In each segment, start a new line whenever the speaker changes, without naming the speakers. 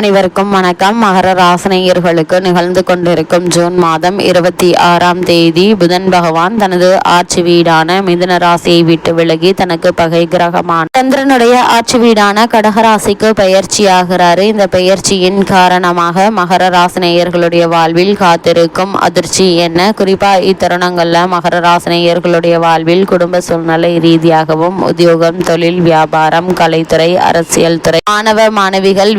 அனைவருக்கும் வணக்கம். மகர ராசனையர்களுக்கு நிகழ்ந்து கொண்டிருக்கும் ஜூன் மாதம் இருபத்தி ஆறாம் தேதி புதன் பகவான் தனது ஆட்சி வீடான மிதுன ராசியை விட்டு விலகி தனக்கு பகை கிரகமான சந்திரனுடைய ஆட்சி வீடான கடகராசிக்கு பயிற்சியாகிறாரு இந்த பயிற்சியின் காரணமாக மகர ராசினேயர்களுடைய வாழ்வில் காத்திருக்கும் அதிர்ச்சி என்ன? குறிப்பா இத்தருணங்கள்ல மகர ராசினேயர்களுடைய வாழ்வில் குடும்ப சூழ்நிலை ரீதியாகவும் உத்தியோகம் தொழில் வியாபாரம் கலைத்துறை அரசியல் துறை மாணவ மாணவிகள்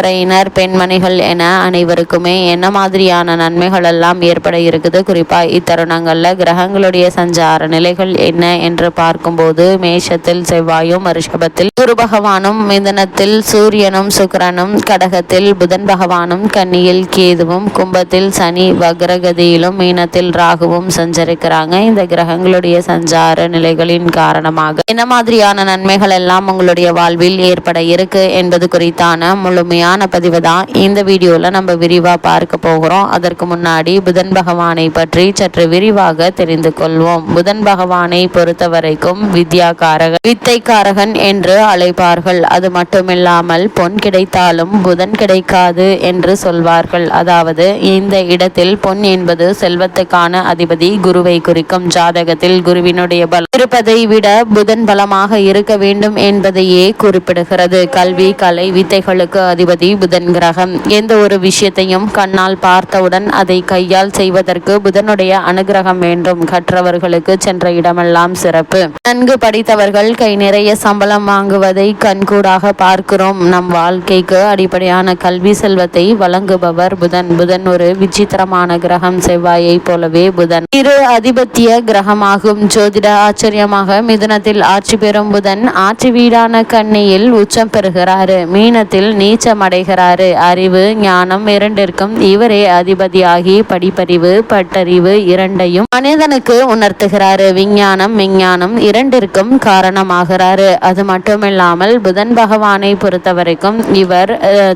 துறையினர் பெண்மணிகள் என அனைவருக்குமே என்ன மாதிரியான நன்மைகள் எல்லாம் ஏற்பட இருக்குது? குறிப்பா இத்தருணங்கள்ல கிரகங்களுடைய சஞ்சார நிலைகள் என்ன என்று பார்க்கும்போது மேஷத்தில் செவ்வாயும் ரிஷபத்தில் குரு பகவானும் மிதனத்தில் சூரியனும் சுக்கிரனும் கடகத்தில் புதன் பகவானும் கன்னியில் கேதுவும் கும்பத்தில் சனி வக்ரகதியிலும் மீனத்தில் ராகுவும் சஞ்சரிக்கிறாங்க. இந்த கிரகங்களுடைய சஞ்சார நிலைகளின் காரணமாக என்ன மாதிரியான நன்மைகள் எல்லாம் உங்களுடைய வாழ்வில் ஏற்பட இருக்கு என்பது குறித்தான முழுமையான பதிவு தான் இந்த வீடியோவில் நம்ம விரிவா பார்க்க போகிறோம். அதற்கு முன்னாடி புதன் பகவானை பற்றி சற்று விரிவாக தெரிந்து கொள்வோம். புதன் பகவானை பொறுத்த வரைக்கும் வித்யாகாரகன் வித்தைக்காரகன் என்று அழைப்பார்கள். அது மட்டுமில்லாமல் பொன் கிடைத்தாலும் புதன் கிடைக்காது என்று சொல்வார்கள். அதாவது இந்த இடத்தில் பொன் என்பது செல்வத்துக்கான அதிபதி குருவை குறிக்கும் ஜாதகத்தில் குருவினுடைய பலம். இருப்பதை விட புதன் பலமாக இருக்க வேண்டும் என்பதையே குறிப்பிடுகிறது. கல்வி கலை வித்தைகளுக்கு அதிபதி புதன் கிரகம். எந்த ஒரு விஷயத்தையும் கண்ணால் பார்த்தவுடன் அதை கையால் செய்வதற்கு புதனுடைய அனுகிரகம் வேண்டும். கற்றவர்களுக்கு சென்ற இடமெல்லாம் சிறப்பு. நன்கு படித்தவர்கள் கை நிறைய சம்பளம் வாங்குவதை கண்கூடாக பார்க்கிறோம். நம் வாழ்க்கைக்கு அடிப்படையான கல்வி செல்வத்தை வழங்குபவர் புதன். புதன் ஒரு விசித்திரமான கிரகம். செவ்வாயை போலவே புதன். இரு அதிபத்திய கிரகமாகும். ஜோதிட ஆச்சரியமாக மிதுனத்தில் ஆட்சி பெறும் புதன் ஆட்சி வீடான கண்ணியில் உச்சம் பெறுகிறாரு. மீனத்தில் நீச்சம் அடைகிறாரு. அறிவு ஞானம் இரண்டிற்கும் இவரே அதிபதியாகி படிப்பறிவு பட்டறிவு இரண்டையும் மனிதனுக்கு உணர்த்துகிறாரு. விஞ்ஞானம் விஞ்ஞானம் இரண்டிற்கும் காரணமாகிறாரு. அது மட்டுமில்லாமல் புதன் பகவானை பொறுத்த வரைக்கும் இவர்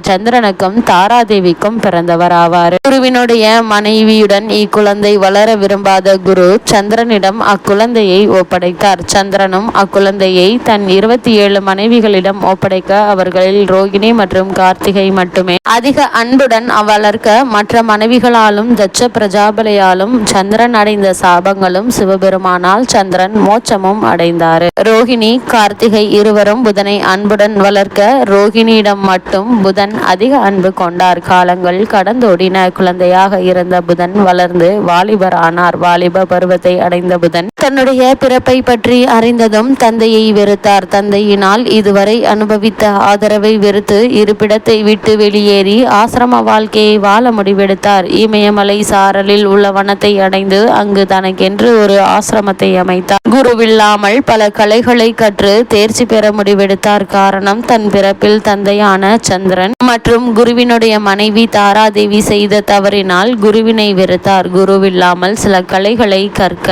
சந்திரனுக்கும் தாராதேவிக்கும் பிறந்தவர் ஆவார் குருவினுடைய மனைவியுடன் இக்குழந்தை வளர விரும்பாத குரு சந்திரனிடம் அக்குழந்தையை ஒப்படைத்தார். சந்திரனும் அக்குழந்தையை தன் இருபத்தி ஏழு மனைவிகளிடம் ஒப்படைக்க அவர்களில் ரோகிணி மற்றும் கார்த்திகை மட்டுமே. அதிக அன்புடன் வளர்க்க மற்ற மனைவிகளாலும் தட்ச பிரஜாபலையாலும் சந்திரன் அடைந்த சாபங்களும் சிவபெருமானால் சந்திரன் மோட்சமும் அடைந்தார். ரோகிணி கார்த்திகை இருவரும் புதனை அன்புடன் வளர்க்க ரோகிணியிடம் மட்டும் புதன் அதிக அன்பு கொண்டார். காலங்கள் கடந்தோடின. குழந்தையாக இருந்த புதன் வளர்ந்து வாலிபர் ஆனார் வாலிப பருவத்தை அடைந்த புதன் தன்னுடைய பிறப்பை பற்றி அறிந்ததும் தந்தையை வெறுத்தார். தந்தையினால் இதுவரை அனுபவித்த ஆதரவை வெறுத்து இருப்பிட இருப்பிடத்தை விட்டு வெளியேறி ஆசிரம வாழ்க்கையை வாழ முடிவெடுத்தார். இமயமலை சாரலில் உள்ள வனத்தை அடைந்து அங்கு தனக்கென்று ஒரு ஆசிரமத்தை அமைத்தார். குருவில்லாமல் பல கலைகளை கற்று தேர்ச்சி பெற முடிவெடுத்தார். காரணம் தன் பிறப்பில் தந்தையான சந்திரன் மற்றும் குருவினுடைய மனைவி தாராதேவி செய்த தவறினால் குருவினை வெறுத்தார். குருவில்லாமல் சில கலைகளை கற்க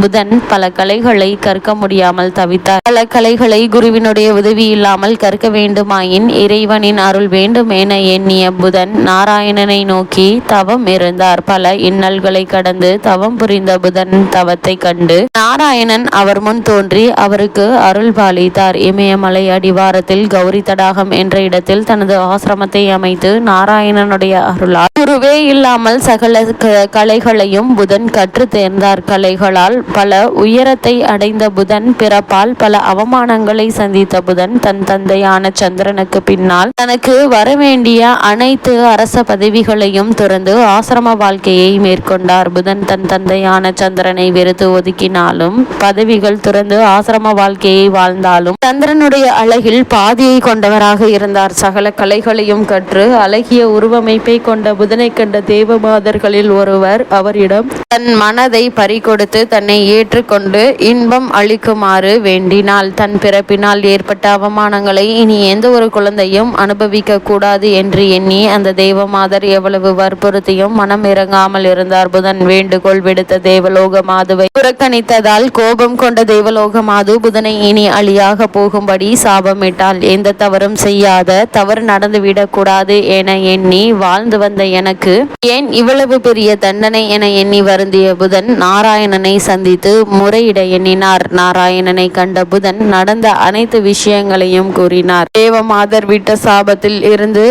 புதன் பல கலைகளை கற்க முடியாமல் தவித்தார். பல கலைகளை குருவினுடைய உதவி இல்லாமல் கற்க வேண்டுமாயின் இறைவனின் அருள் வேண்டும் என எண்ணிய புதன் நாராயணனை நோக்கி தவம் இருந்தார். பல இன்னல்களை கடந்து தவம் புரிந்த புதன் தவத்தை கண்டு நாராயணன் அவர் முன் தோன்றி அவருக்கு அருள் பாலித்தார். இமயமலை அடிவாரத்தில் கௌரி தடாகம் என்ற இடத்தில் தனது ஆசிரமத்தை அமைத்து நாராயணனுடைய அருளால் குருவே இல்லாமல் சகல க- கலைகளையும் புதன் கற்று தேர்ந்தார். கலைகளால் பல உயரத்தை அடைந்த புதன் பிறப்பால் பல அவமானங்களை சந்தித்த புதன் தன் தந்தையான சந்திரனுக்கு பின்னால் தனக்கு வரவேண்டிய அனைத்து அரச பதவிகளையும் துறந்து ஆசிரம வாழ்க்கையை மேற்கொண்டார். புதன் தன் தந்தையான சந்திரனை வெறுத்து ஒதுக்கினாலும் பதவிகள் துறந்து ஆசிரம வாழ்க்கையை வாழ்ந்தாலும் சந்திரனுடைய அழகில் பாதியை கொண்டவராக இருந்தார். சகல கலைகளையும் கற்று அழகிய உருவமைப்பை கொண்ட புதனை கண்ட தேவமாதர்களில் ஒருவர் அவரிடம் தன் மனதை பறிகொடுத்து தன்னை ஏற்றுக்கொண்டு இன்பம் அளிக்குமாறு வேண்டினாள். தன் பிறப்பினால் ஏற்பட்ட அவமானங்களை இனி எந்த ஒரு குழந்தையும் அனுபவிக்க கூடாது என்று எண்ணி அந்த தேவமாதர் எவ்வளவு வற்புறுத்தியும் மனம் இறங்காமல் இருந்தார். புதன் வேண்டுகோள் விடுத்த தேவலோக மாதுவை புறக்கணித்ததால் கோபம் கொண்ட தேவலோக மாது புதனை இனி அழியாக போகும்படி சாபமிட்டாள் எந்த தவறும் செய்யாத தவறு நடந்துவிடக்கூடாது என எண்ணி வாழ்ந்து வந்த எனக்கு ஏன் இவ்வளவு பெரிய தண்டனை என எண்ணி வருந்திய புதன் நாராயணனை சந்தித்து முறையிட எண்ணினார். நாராயணனை கண்ட புதன் நடந்த அனைத்து விஷயங்களையும் கூறினார். தேவமாதர் விட்ட சாபத்தில் இருந்து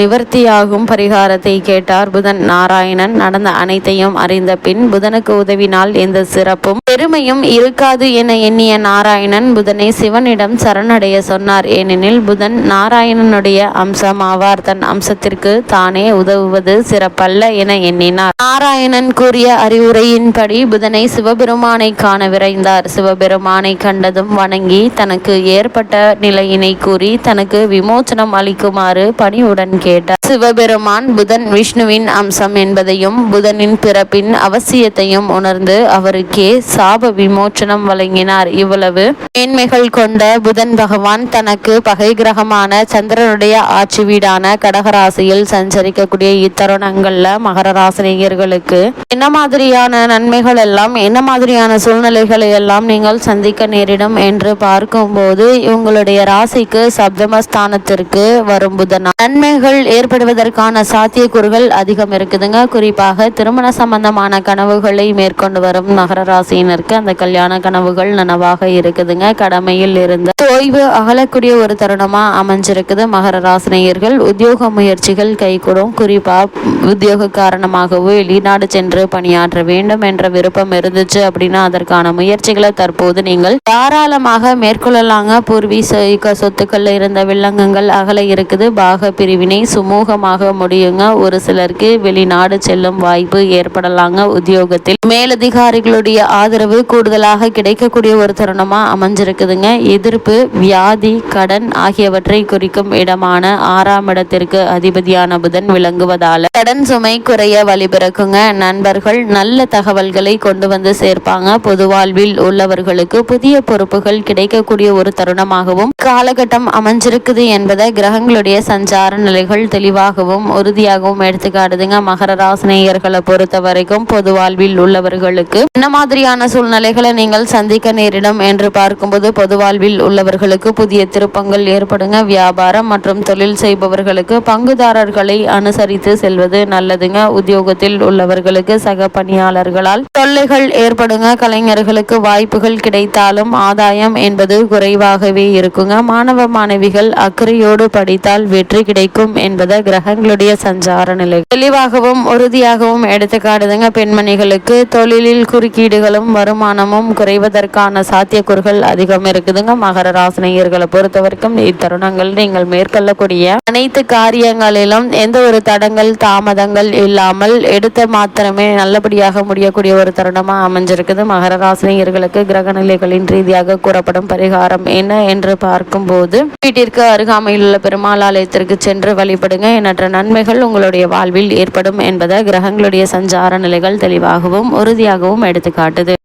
நிவர்த்தியாகும் பரிகாரத்தை கேட்டார் புதன் நாராயணன். நடந்த அனைத்தையும் அறிந்த பின் புதனுக்கு உதவினால் எந்த சிறப்பும் பெருமையும் இருக்காது என எண்ணிய நாராயணன் புதனை சிவனிடம் சரணடைய சொன்னார். ஏனெனில் புதன் நாராயணனுடைய அம்சம் ஆவார் தன் அம்சத்திற்கு தானே உதவுவது சிறப்பல்ல என எண்ணினார். நாராயணன் கூறிய அறிவுரையின்படி புதனை சிவபெருமானை காண விரைந்தார். சிவபெருமானை கண்டதும் வணங்கி தனக்கு ஏற்பட்ட நிலையினை கூறி தனக்கு விமோச்சனம் அளிக்குமாறு பணிவுடன் கேட்டார். சிவபெருமான் புதன் விஷ்ணுவின் அம்சம் என்பதையும் புதனின் பிறப்பின் அவசியத்தையும் உணர்ந்து அவருக்கே சாப விமோச்சனம் வழங்கினார். இவ்வளவு மேன்மைகள் கொண்ட புதன் பகவான் தனக்கு பகை கிரகமான சந்திரனுடைய ஆட்சி வீடான கடகராசியில் சஞ்சரிக்கக்கூடிய இத்தருணங்கள்ல மகர ராசினியர்களுக்கு என்ன மாதிரியான நன்மைகள் எல்லாம் என்ன மாதிரியான சூழ்நிலைகளை எல்லாம் நீங்கள் சந்திக்க நேரிடும் என்று பார்க்கும்போது உங்களுடைய ராசிக்கு சப்தமஸ்தானத்திற்கு வரும் புதனா நன்மைகள் ஏற்படுவதற்கான சாத்தியக்கூறுகள் அதிகம் இருக்குதுங்க. குறிப்பாக திருமண சம்பந்தமான கனவுகளை மேற்கொண்டு வரும் நகர ராசியினருக்கு அந்த கல்யாண கனவுகள் நனவாக இருக்குதுங்க. கடமையில் இருந்த ஓய்வு அகலக்கூடிய ஒரு தருணமா அமைஞ்சிருக்குது. மகர ராசினியர்கள் உத்தியோக முயற்சிகள் கைகூடும். குறிப்பா உத்தியோக காரணமாகவோ வெளிநாடு சென்று பணியாற்ற வேண்டும் என்ற விருப்பம் இருந்துச்சு அப்படின்னா அதற்கான முயற்சிகளை தற்போது நீங்கள் தாராளமாக மேற்கொள்ளலாங்க. பூர்வீக சொத்துக்கள்ல இருந்த வில்லங்கங்கள் அகல இருக்குது. பாக பிரிவினை சுமூகமாக முடியுங்க. ஒரு சிலருக்கு வெளிநாடு செல்லும் வாய்ப்பு ஏற்படலாங்க. உத்தியோகத்தில் மேலதிகாரிகளுடைய ஆதரவு கூடுதலாக கிடைக்கக்கூடிய ஒரு தருணமா அமைஞ்சிருக்குதுங்க. எதிர்ப்பு வியாதி கடன் ஆகியவற்றை குறிக்கும் இடமான ஆறாம் இடத்திற்கு அதிபதியான புதன் விளங்குவதால கடன் சுமை குறைய வழிபிறக்குங்க நண்பர்கள் நல்ல தகவல்களை கொண்டு வந்து சேர்ப்பாங்க. பொது வாழ்வில் உள்ளவர்களுக்கு புதிய பொறுப்புகள் கிடைக்கக்கூடிய ஒரு தருணமாகவும் காலகட்டம் அமைஞ்சிருக்குது என்பதை கிரகங்களுடைய சஞ்சார நிலைகள் தெளிவாகவும் உறுதியாகவும் எடுத்துக்காட்டுதுங்க. மகர ராசினியர்களை பொறுத்த வரைக்கும் பொது வாழ்வில் உள்ளவர்களுக்கு என்ன மாதிரியான சூழ்நிலைகளை நீங்கள் சந்திக்க நேரிடும் என்று பார்க்கும்போது பொது வாழ்வில் உள்ளவர்களுக்கு புதிய திருப்பங்கள் ஏற்படுங்க. வியாபாரம் மற்றும் தொழில் செய்பவர்களுக்கு பங்குதாரர்களை அனுசரித்து செல்வது நல்லதுங்க. உத்தியோகத்தில் உள்ளவர்களுக்கு சக பணியாளர்களால் தொல்லைகள் ஏற்படுங்க. கலைஞர்களுக்கு வாய்ப்புகள் கிடைத்தாலும் ஆதாயம் என்பது குறைவாகவே இருக்குங்க. மாணவ மாணவிகள் அக்கறையோடு படித்தால் வெற்றி கிடைக்கும் என்பதை கிரகங்களுடைய சஞ்சார நிலை. தெளிவாகவும் உறுதியாகவும் எடுத்துக்காட்டுதுங்க பெண்மணிகளுக்கு. தொழிலில் குறுக்கீடுகளும் வருமானமும் குறைவதற்கான சாத்தியக்கூறுகள் அதிகம் இருக்குதுங்க. மகர ராசினியர்களை பொறுத்த வரைக்கும் இத்தருணங்கள் நீங்கள் மேற்கொள்ளக்கூடிய அனைத்து காரியங்களிலும் எந்த ஒரு தடங்கள் தாமதங்கள் இல்லாமல் எடுத்த மாத்திரமே நல்லபடியாக முடியக்கூடிய ஒரு தருணமா அமைஞ்சிருக்குது. மகர ராசினியர்களுக்கு கிரக நிலைகளின் ரீதியாக கூறப்படும் பரிகாரம் என்ன என்று பார்க்கும்போது வீட்டிற்கு அருகாமையில் உள்ள பெருமாள் ஆலயத்திற்கு சென்று வழிபடுங்க. எண்ணற்ற நன்மைகள் உங்களுடைய வாழ்வில் ஏற்படும் என்பதை கிரகங்களுடைய சஞ்சார நிலைகள் தெளிவாகவும் உறுதியாகவும் எடுத்துக்காட்டுது.